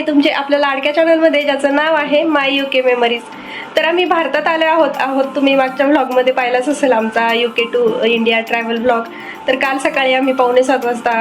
आहे तुमचे आपल्या लाडक्या चॅनलमध्ये ज्याचं नाव आहे माय यू के मेमरीज तर आम्ही भारतात आले आहोत. आहोत तुम्ही मागच्या व्लॉगमध्ये पाहिलाच असेल आमचा U K to India travel blog तर काल सकाळी आम्ही पावणे सात वाजता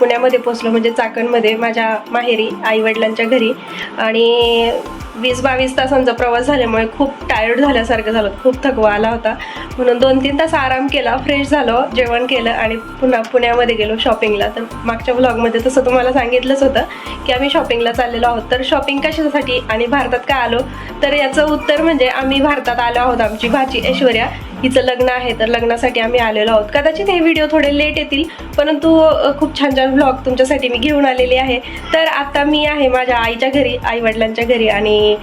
पुण्यामध्ये पोचलो म्हणजे चाकणमध्ये माझ्या माहेरी आईवडिलांच्या घरी. आणि वीस बावीस तासांचा प्रवास झाल्यामुळे खूप टायर्ड झाल्यासारखं झालं. खूप थकवा आला होता. म्हणून दोन तीन तास आराम केला फ्रेश झालो जेवण केलं आणि पुन्हा पुण्यामध्ये गेलो शॉपिंगला. तर मागच्या ब्लॉगमध्ये तसं तुम्हाला सांगितलंच होतं की आम्ही शॉपिंगला चाललेलो आहोत. तर शॉपिंग कशासाठी आणि भारतात का आलो? तर याचं उत्तर म्हणजे आम्ही भारतात आलो आहोत आमची भाची ऐश्वर्या. हिचं लग्न आहे तर लग्नासाठी आम्ही आलेलो आहोत. कदाचित हे व्हिडिओ थोडे लेट येतील परंतु खूप छान छान व्लॉग तुमच्यासाठी मी घेऊन आलेली आहे. तर आता मी आहे माझ्या आईच्या घरी आई वडिलांच्या घरी आणि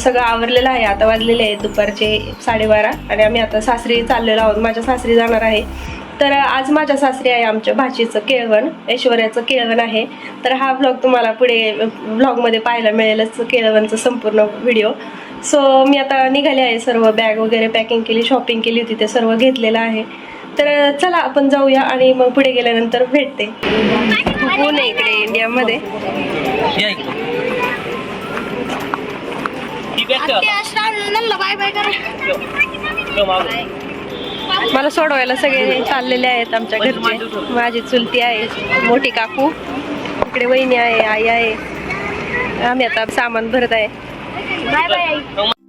सगळं आवरलेलं आहे. आता वाजलेले आहे दुपारचे साडेबारा आणि आम्ही आता सासरी चाललेलो आहोत. माझ्या सासरी जाणार आहे. तर आज माझ्या सासरी आहे आमच्या भाषेचं केळवण ऐश्वर्याचं केळवण आहे. तर हा ब्लॉग तुम्हाला पुढे ब्लॉगमध्ये पाहायला मिळेलच. केळवणचं संपूर्ण व्हिडिओ सो मी आता निघाले आहे सर्व बॅग वगैरे पॅकिंग केली शॉपिंग केली होती ते सर्व घेतलेलं आहे. तर चला आपण जाऊया आणि मग पुढे गेल्यानंतर भेटते. ऊन आहे इकडे इंडियामध्ये या इकडं. ही बॅग ठेवा. बाय बाय करा. ठेव मागं. मला सोडवायला सगळे चाललेले आहेत आमच्या घरचे. माझी चुलती आहे मोठी काकू. इकडे वहिनी आहे आई आहे. आम्ही आता सामान भरत आहे. बाय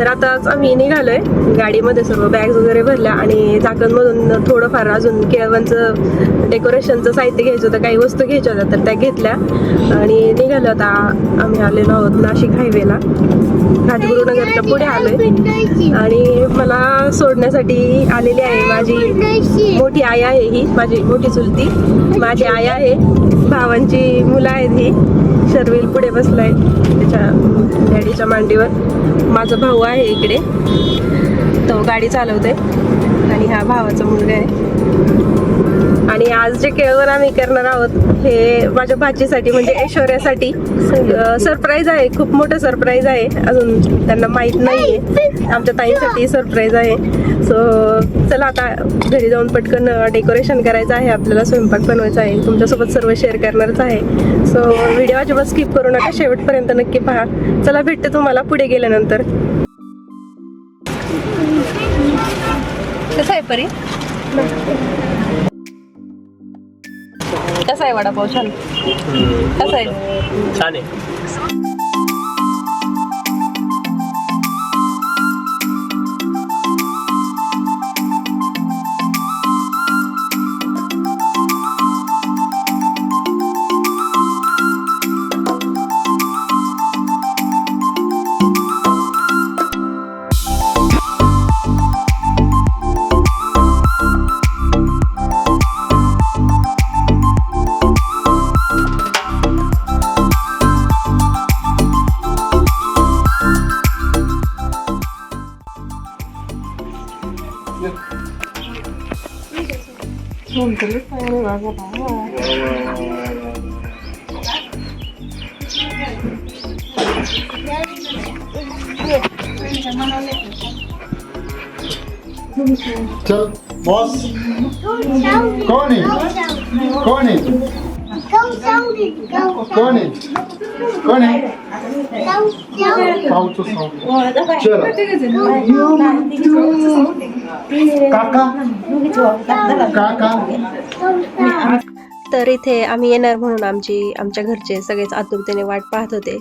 तर आताच आम्ही निघालोय. गाडीमध्ये सर्व बॅग्स वगैरे भरल्या आणि चाकणमधून थोडंफार अजून केळवणचं डेकोरेशनचं साहित्य घ्यायचं होतं काही वस्तू घ्यायच्या होत्या तर त्या घेतल्या. आणि निघालो आता आम्ही आलेलो आहोत नाशिक हायवेला राजगुरुनगरच्या पुढे आलोय. आणि मला सोडण्यासाठी आलेली आहे माझी मोठी आई आहे ही माझी मोठी चुलती. माझी आई आहे भावांची मुलं आहेत ही. शर्विल पुढे बसलाय त्याच्या डॅडीच्या मांडीवर. माझा भाऊ आहे इकडे. तो गाडी चालवतोय. आणि हा भावाचा मुलगा आहे. आणि आज जे केळवण आम्ही करणार आहोत हे माझ्या भाचीसाठी म्हणजे ऐश्वर्यासाठी सरप्राईज आहे. खूप मोठं सरप्राईज आहे. अजून त्यांना माहीत नाही. आहे आमच्या ताईंसाठी सरप्राईज आहे. सो चला आता घरी जाऊन पटकन डेकोरेशन करायचं आहे. आपल्याला स्वयंपाक बनवायचा आहे. तुमच्यासोबत सर्व शेअर करणारच आहे. सो व्हिडिओ अजिबात स्किप करू नका. शेवटपर्यंत नक्की पहा. चला भेटते तुम्हाला पुढे गेल्यानंतर. कसं आहे परी? कसा आहे वडापाव? छान कसा आहे? छान आहे. चल बॉस कौन है कौन है कौन है कौन है पावतो साऊंड चल काका काका तर इथे आम्ही येणार म्हणून आमची आमच्या घरचे सगळेच आतुरतेने वाट पाहत होते.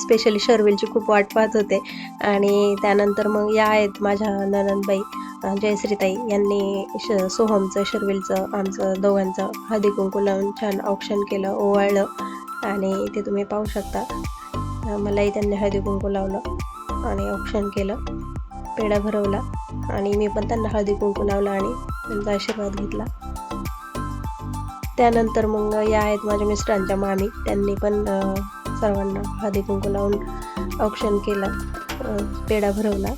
स्पेशली शर्विलची खूप वाट पाहत होते. आणि त्यानंतर मग या आहेत माझ्या ननंदबाई जयश्रीताई यांनी श सोहमचं शर्विलचं आमचं दोघांचं हळदी कुंकू लावून छान औक्षण केलं ओवाळलं. आणि इथे तुम्ही पाहू शकता मलाही त्यांनी हळदी कुंकू लावलं आणि औक्षण केलं पेढा भरवला. आणि मी पण त्यांना हळदी कुंकू लावला आणि त्यांचा आशीर्वाद घेतला. त्यानंतर मग या आहेत माझ्या मिस्टरांच्या मामी. त्यांनी पण सर्वांना हळदी कुंकू लावून औक्षण केलं पेढा भरवला.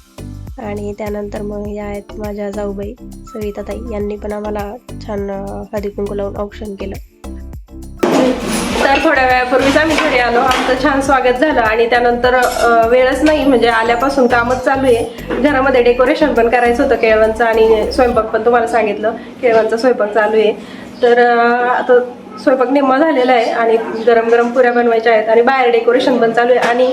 आणि त्यानंतर मग या आहेत माझ्या जाऊबाई सविताताई. यांनी पण आम्हाला छान हळदी कुंकू लावून औक्षण केलं. तर थोड्या वेळापूर्वीच आम्ही घरी आलो. आमचं छान स्वागत झालं. आणि त्यानंतर वेळच नाही. म्हणजे आल्यापासून कामच चालू आहे. घरामध्ये डेकोरेशन पण करायचं होतं केळवणचं. आणि स्वयंपाक पण तुम्हाला सांगितलं. केळवणचा स्वयंपाक चालू आहे. तर आता स्वयंपाक निम्मा झालेला आहे आणि गरम गरम पुऱ्या बनवायच्या आहेत आणि बाहेर डेकोरेशन पण चालू आहे. आणि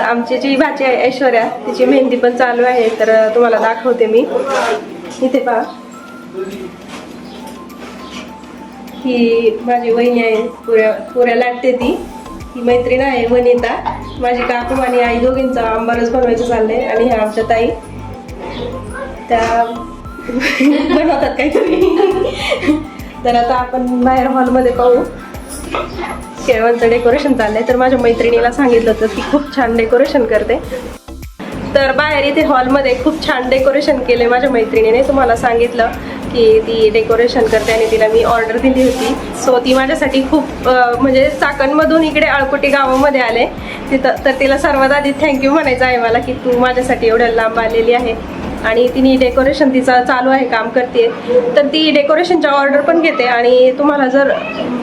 आमची जी भाची आहे ऐश्वर्या तिची मेहंदी पण चालू आहे. तर तुम्हाला दाखवते मी. इथे पहा. ही माझी वहिनी आहे पुऱ्या पुऱ्या लाटते ती. ही मैत्रीण आहे वनिता. माझी काकू आणि आई दोघींचा आंबारस बनवायचं चाललंय आणि ह्या आमच्या ताई. त्या बनवतात काहीतरी. तर आता आपण बाहेर हॉलमध्ये पाहू. केवळचं डेकोरेशन चाललंय. तर माझ्या मैत्रिणीला सांगितलं होतं ती खूप छान डेकोरेशन करते. तर बाहेर इथे हॉलमध्ये खूप छान डेकोरेशन केले माझ्या मैत्रिणीने. तुम्हाला सांगितलं की ती डेकोरेशन करते आणि तिला मी ऑर्डर दिली होती. सो ती माझ्यासाठी खूप म्हणजे चाकणमधून इकडे अळकुटी गावामध्ये आले. तिथं तर तिला सर्वात आधी थँक्यू म्हणायचं आहे मला की तू माझ्यासाठी एवढ्या लांब आलेली आहे. आणि तिने डेकोरेशन तिचं चालू आहे काम करते तर ती डेकोरेशनच्या ऑर्डर पण घेते आणि तुम्हाला जर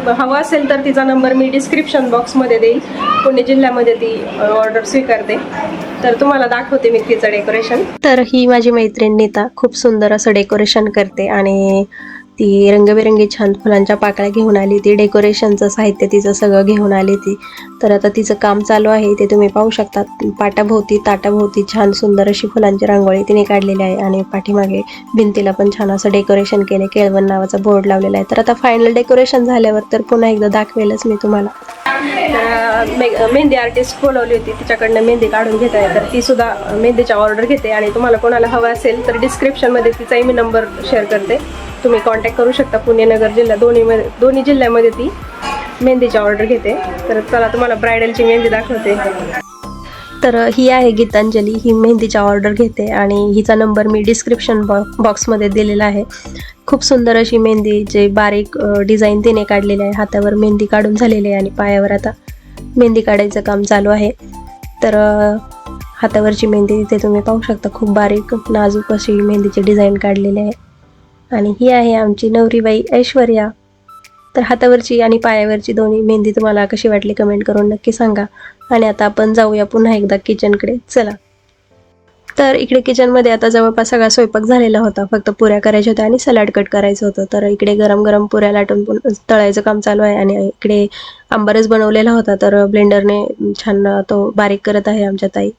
हवं असेल तर तिचा नंबर मी डिस्क्रिप्शन बॉक्समध्ये देईल. पुणे जिल्ह्यामध्ये ती ऑर्डर स्वीकारते. तर तुम्हाला दाखवते मी तिचं डेकोरेशन तर ही माझी मैत्रीण नीता. खूप सुंदर असं डेकोरेशन करते आणि ती रंगबिरंगी छान फुलांच्या पाकळ्या घेऊन आली ती डेकोरेशनचं साहित्य तिचं सगळं घेऊन आली ती. तर आता तिचं काम चालू आहे ते तुम्ही पाहू शकता. पाटाभोवती ताटाभोवती छान सुंदर अशी फुलांची रांगोळी तिने काढलेली आहे आणि पाठीमागे भिंतीला पण छान असं डेकोरेशन केले केळवण नावाचा बोर्ड लावलेला आहे. तर आता फायनल डेकोरेशन झाल्यावर तर पुन्हा एकदा दाखवेलच मी तुम्हाला. तर, मेहंदी आर्टिस्ट बोलवली होती तिच्याकडनं मेहंदी काढून घेत आहे. तर ती सुद्धा मेहंदीच्या ऑर्डर घेते आणि तुम्हाला कोणाला हवं असेल तर डिस्क्रिप्शनमध्ये तिचाही मी नंबर शेअर करते. तुम्ही कॉन्टॅक्ट करू शकता पुणे नगर जिल्हा दोन्हीमध्ये दोन्ही जिल्ह्यामध्ये ती मेहंदीची ऑर्डर घेते. तर चला तुम्हाला ब्रायडलची मेहंदी दाखवते. तर ही आहे गीतांजली ही मेहंदीच्या ऑर्डर घेते आणि हिचा नंबर मी डिस्क्रिप्शन बॉ बॉक्समध्ये दिलेला आहे. खूप सुंदर अशी मेहंदी जे बारीक डिझाईन तिने काढलेली आहे. हातावर मेहंदी काढून झालेली आहे आणि पायावर आता मेहंदी काढायचं काम चालू आहे. तर हातावरची मेहंदी तिथे तुम्ही पाहू शकता. खूप बारीक नाजूक अशी मेहंदीची डिझाईन काढलेली आहे. आणि ही आहे आमची नवरीबाई ऐश्वर्या. तर हातावरची आणि पायावरची दोन्ही मेहंदी तुम्हाला कशी वाटली कमेंट करून नक्की सांगा. आणि आता आपण जाऊया पुन्हा एकदा किचनकडे चला. तर इकडे किचनमध्ये आता जवळपास सगळा स्वयंपाक झालेला होता. फक्त पुऱ्या करायच्या होत्या आणि सलाड कट करायचं होतं. तर इकडे गरम गरम पुऱ्या लाटून तळायचं काम चालू आहे आणि इकडे आंबारस बनवलेला होता. तर ब्लेंडरने छान तो बारीक करत आहे आमच्या ताई.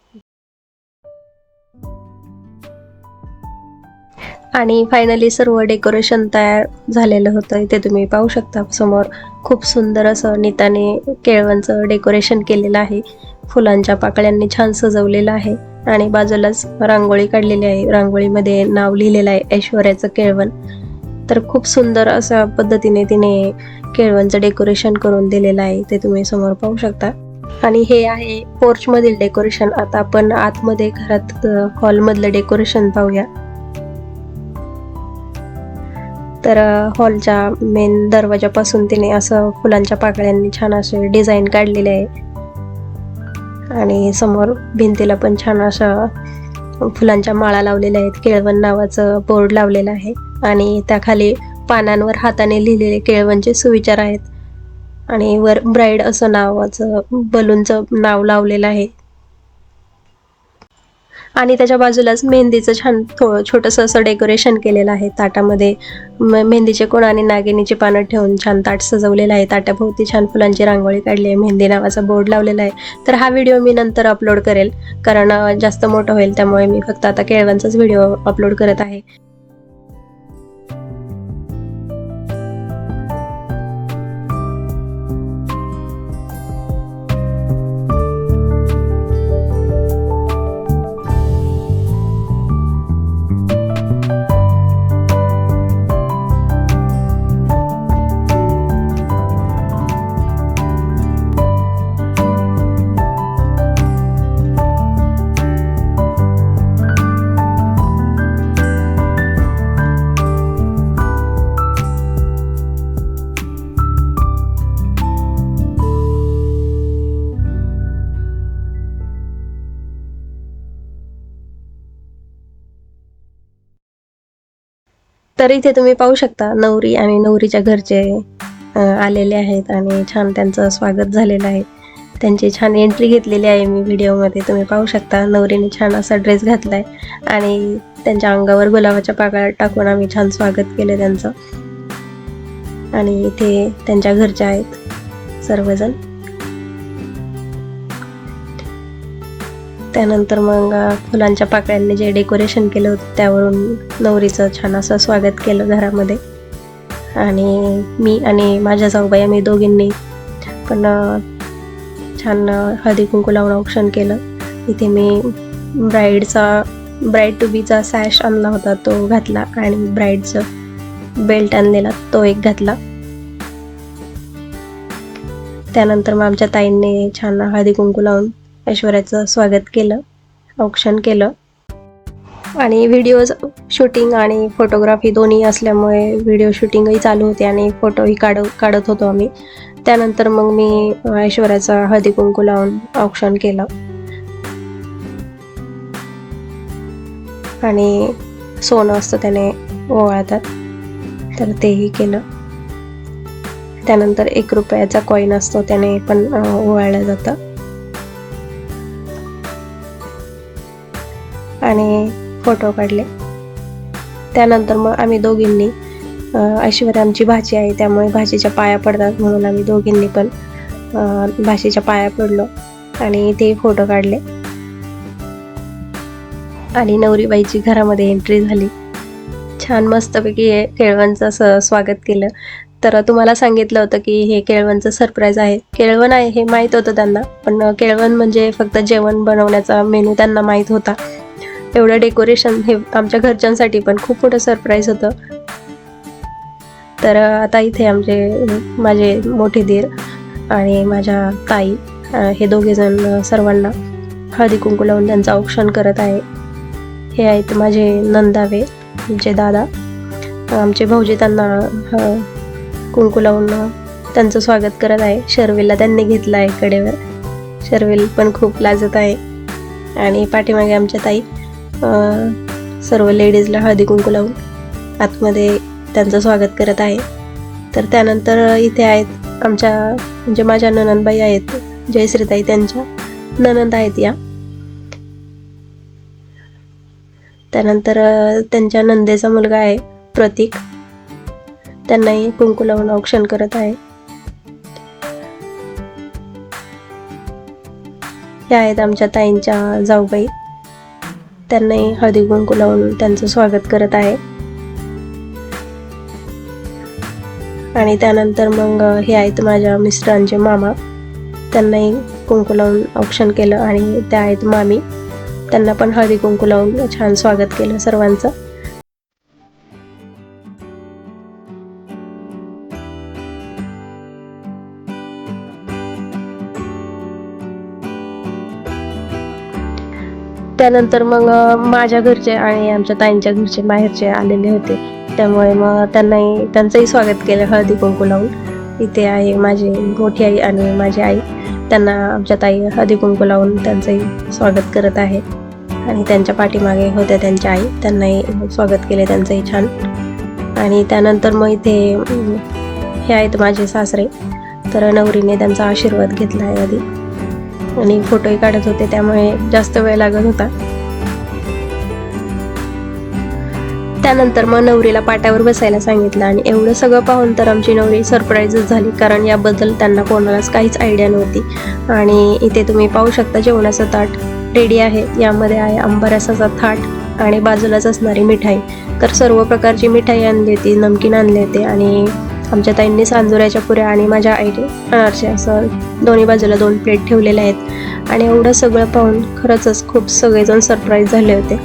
आणि फायनली सर्व डेकोरेशन तयार झालेलं होतं. इथे तुम्ही पाहू शकता समोर खूप सुंदर असं नीताने केळवणचं डेकोरेशन केलेलं आहे. फुलांच्या पाकळ्यांनी छान सजवलेलं आहे. आणि बाजूलाच रांगोळी काढलेली आहे. रांगोळीमध्ये नाव लिहिलेलं आहे ऐश्वर्याचं केळवण. तर खूप सुंदर अशा पद्धतीने तिने केळवणचं डेकोरेशन करून दिलेलं आहे. ते तुम्ही समोर पाहू शकता. आणि हे आहे पोर्च मधील डेकोरेशन आता आपण आतमध्ये घरात हॉलमधलं डेकोरेशन पाहूया. तर हॉलच्या मेन दरवाजापासून तिने असं फुलांच्या पाकळ्यांनी छान असे डिझाईन काढलेले आहे. आणि समोर भिंतीला पण छान असं फुलांच्या माळा लावलेल्या आहेत. केळवण नावाचं बोर्ड लावलेलं आहे. आणि त्याखाली पानांवर हाताने लिहिलेले केळवणचे सुविचार आहेत. आणि वर ब्राईड असं नावाचं बलूनचं नाव लावलेलं आहे. आणि त्याच्या बाजूलाच मेहंदीचं छान थोडं छोटंसं असं डेकोरेशन केलेलं आहे. ताटामध्ये म- मेहंदीचे कोण आणि नागिनीचे पानं ठेवून छान ताट सजवलेलं आहे. ताटाभोवती छान फुलांची रांगोळी काढली आहे. मेहंदी नावाचा बोर्ड लावलेला आहे. तर हा व्हिडिओ मी नंतर अपलोड करेल. कारण जास्त मोठं होईल त्यामुळे मी फक्त आता केळवांचाच व्हिडिओ अपलोड करत आहे. तर इथे तुम्ही पाहू शकता नवरी आणि नवरीच्या घरचे आलेले आहेत आणि छान त्यांचं स्वागत झालेलं आहे. त्यांची छान एंट्री घेतलेली आहे मी व्हिडिओमध्ये. तुम्ही पाहू शकता नवरीने छान असा ड्रेस घातलाय आणि त्यांच्या अंगावर गुलाबाच्या पाकळ्या टाकून आम्ही छान स्वागत केलं त्यांचं. आणि इथे त्यांच्या घरचे आहेत सर्वजण. त्यानंतर मग फुलांच्या पाकळ्यांनी जे डेकोरेशन केलं होतं त्यावरून नवरीचं छान असं स्वागत केलं घरामध्ये. आणि मी आणि माझ्या जाऊबाई आम्ही दोघींनी पण छान हळदी कुंकू लावून औक्षण केलं. इथे मी ब्राईडचा ब्राईड टू बीचा सॅश आणला होता तो घातला आणि ब्राईडचं बेल्ट आणलेला तो एक घातला. त्यानंतर मग आमच्या ताईंनी छान हळदी कुंकू लावून ऐश्वर्याचं स्वागत केलं औक्षण केलं. आणि व्हिडिओज शूटिंग आणि फोटोग्राफी दोन्ही असल्यामुळे व्हिडिओ शूटिंगही चालू होते आणि फोटोही काढ काढत होतो आम्ही. त्यानंतर मग मी ऐश्वर्याचा हळदी कुंकू लावून औक्षण केलं. आणि सोनं असतं त्याने ओवाळतात तर तेही केलं. त्यानंतर एक रुपयाचा कॉईन असतो त्याने पण ओवाळलं जातं. आणि फोटो काढले. त्यानंतर मग आम्ही दोघींनी अं, ऐश्वर्या आमची भाची आहे त्यामुळे भाचीच्या पाया पडतात म्हणून आम्ही दोघींनी पण भाषेच्या पाया पडलो आणि ते फोटो काढले. आणि नवरीबाईची घरामध्ये एंट्री झाली. छान मस्तपैकी हे केळवणचं असं स्वागत केलं. तर तुम्हाला सांगितलं होतं की हे केळवणचं सरप्राईज आहे. केळवण आहे हे माहीत होतं त्यांना पण केळवण म्हणजे फक्त जेवण बनवण्याचा मेनू त्यांना माहीत होता. एवढं डेकोरेशन हे आमच्या घरच्यांसाठी पण खूप मोठं सरप्राईज होतं. तर आता इथे आमचे माझे मोठे दीर आणि माझ्या ताई हे दोघे जण सर्वांना हळदी कुंकू लावून त्यांचं औक्षण करत आहे. हे आहेत माझे नंदावे आमचे दादा. आमचे भाऊजी त्यांना कुंकू लावून त्यांचं स्वागत करत आहे. शर्वेलला त्यांनी घेतलं आहे कडेवर. शर्वेल पण खूप लाजत आहे. आणि पाठीमागे आमच्या ताई सर्व लेडीजला हळदी कुंकू लावून आतमध्ये त्यांचं स्वागत करत आहे. तर त्यानंतर इथे आहेत आमच्या म्हणजे माझ्या ननंदबाई आहेत जयश्रीताई त्यांच्या ननंद आहेत या. त्यानंतर त्यांच्या नंदेचा मुलगा आहे प्रतीक. त्यांनाही कुंकू लावून औक्षण करत आहे. या आहेत आमच्या ताईंच्या जाऊबाई. त्यांनाही हळदी कुंकू लावून त्यांचं स्वागत करत आहे. आणि त्यानंतर मग हे आहेत माझ्या मिस्टरांचे मामा. त्यांनाही कुंकू लावून औक्षण केलं आणि त्या आहेत मामी. त्यांना पण हळदी कुंकू लावून छान स्वागत केलं सर्वांचं. त्यानंतर मग माझ्या घरचे आणि आमच्या ताईंच्या घरचे बाहेरचे आलेले होते. त्यामुळे मग त्यांनाही त्यांचंही स्वागत केलं हळदी कुंकू लावून. इथे आहे माझी मोठी आई आणि माझी आई. त्यांना आमच्या ताई हळदी कुंकू लावून त्यांचंही स्वागत करत आहे. आणि त्यांच्या पाठीमागे होत्या त्यांच्या आई. त्यांनाही स्वागत केले त्यांचंही छान. आणि त्यानंतर मग इथे हे आहेत माझे सासरे. तर नवरीने त्यांचा आशीर्वाद घेतला आहे आधी. आणि फोटोही काढत होते त्यामुळे जास्त वेळ लागत होता. त्यानंतर मग नवरीला पाट्यावर बसायला सांगितलं आणि एवढं सगळं पाहून तर आमची नवरी सरप्राईजच झाली कारण याबद्दल त्यांना कोणालाच काहीच आयडिया नव्हती. आणि इथे तुम्ही पाहू शकता जेवणाचं ताट रेडी आहे यामध्ये आहे आंबरसाचा थाट आणि बाजूलाच असणारी मिठाई. तर सर्व प्रकारची मिठाई आणली होती नमकीन आणले होते आणि आमच्या ताईंनी सांदुऱ्याच्या पुऱ्या आणि माझ्या आईने अनारसे असं दोन्ही बाजूला दोन प्लेट ठेवलेल्या आहेत. आणि एवढं सगळं पाहून खरंच खूप सगळेजण सरप्राईज झाले होते.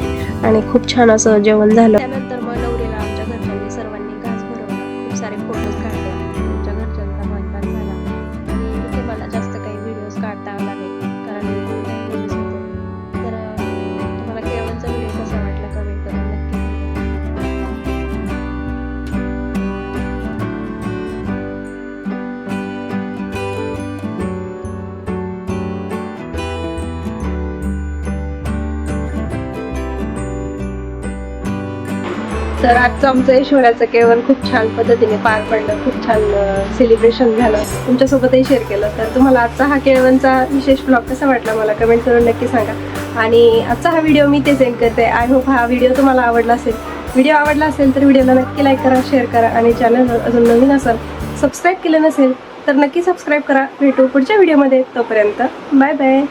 आणि खूप छान असं जेवण झालं. तर आजचं आमचं ऐश्वर्याचं केवळ खूप छान पद्धतीने पार पडलं खूप छान सेलिब्रेशन झालं. तुमच्यासोबतही शेअर केलं. तर तुम्हाला आजचा हा केळवणचा विशेष ब्लॉग कसा वाटला मला कमेंट करून नक्की सांगा. आणि आजचा हा व्हिडिओ मी ते सेंड करते. आय होप हा व्हिडिओ तुम्हाला आवडला असेल. व्हिडिओ आवडला असेल तर व्हिडिओला नक्की लाईक करा शेअर करा आणि चॅनल अजून नवीन असाल सबस्क्राईब केलं नसेल तर नक्की सबस्क्राईब करा. भेटू पुढच्या व्हिडिओमध्ये तोपर्यंत बाय बाय